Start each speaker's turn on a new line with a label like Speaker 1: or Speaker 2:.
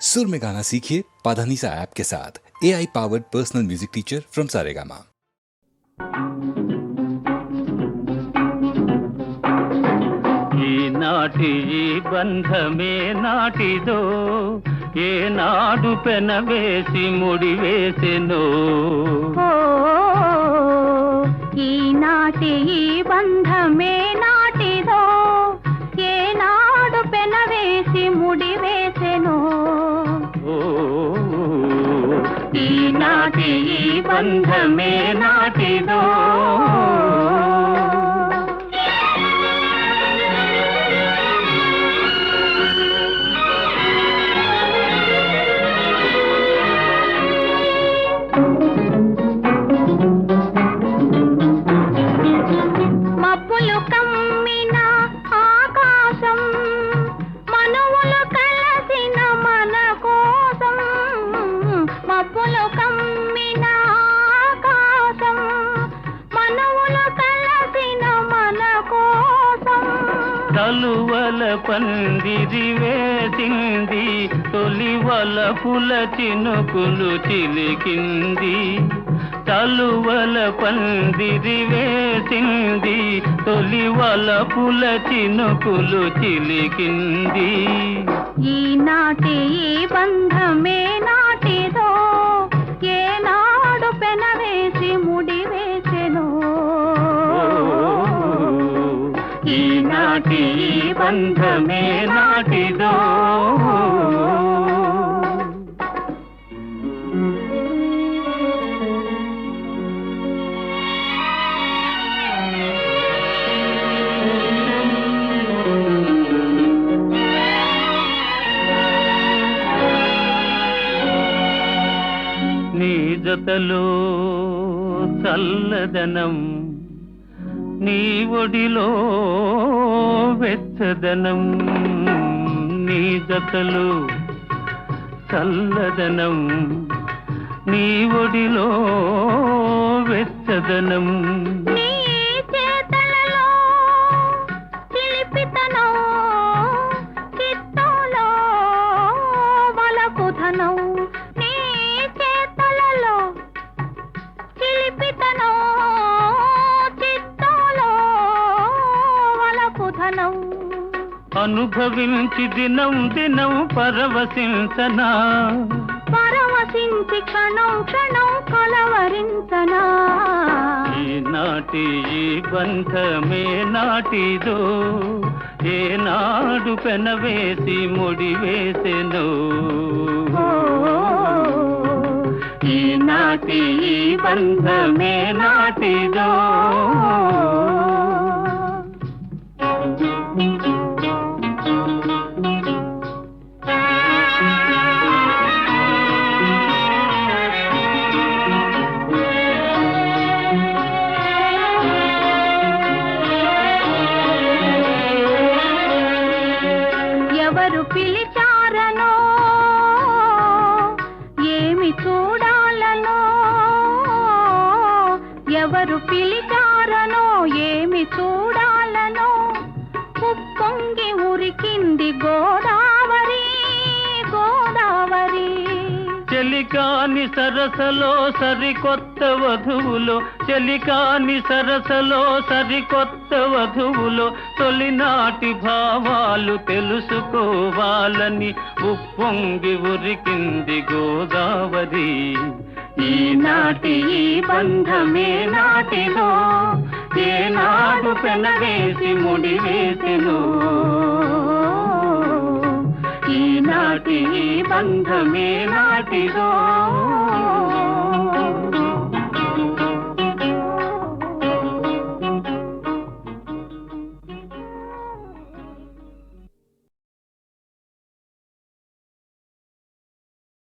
Speaker 1: सुर में गाना सीखिए पाधानीसा ऐप के साथ A I powered personal music teacher from Saregama
Speaker 2: ఈనాటి ఈ బంధమే నాటిదో ఏనాడు పెనవేసి ముడివేసెనో
Speaker 3: ఓ ఈనాటి ఈ బంధమే నాటిదో
Speaker 2: ఈనాటి ఈ బంధమే నాటిదో తలువల పందిరి వేసింది తొలివల పుల చినుకులు చిలికింది. తలువల పందిరి వేసింది తొలివల పుల చినుకులు చిలికింది.
Speaker 3: ఈనాటి ఈ బంధమే నాటిదో
Speaker 2: బంధమే నాటిదో. నీ జతలో చల్లదనం నీ ఒడిలో వెచ్చదనం నీ జతలు చల్లదనం నీ ఒడిలో వెచ్చదనం. అనుభవించి దినం దినం పరవశించనా?
Speaker 3: పరవశించి క్షణం క్షణం కలవరించనా?
Speaker 2: ఈనాటి ఈ బంధమే నాటిదో? ఏనాడు పెనవేసి ముడివేసెను? ఈనాటి ఈ బంధమే నాటిదో?
Speaker 3: చూడాలనో ఎవరు పిలిచారనో ఏమి చూడాలనో ఉప్పొంగి ఉరికింది గోడా
Speaker 2: చలికాని సరసలో సరికొత్త వధువులో చలికాని సరసలో సరికొత్త వధువులో తొలినాటి భావాలు తెలుసుకోవాలని ఉప్పొంగి ఉరికింది గోదావరి. ఈనాటి ఈ బంధమే నాటిలో ఏనాడు పెనవేసి ముడివేసెను. ఈనాటి బంధమే నాటిదో.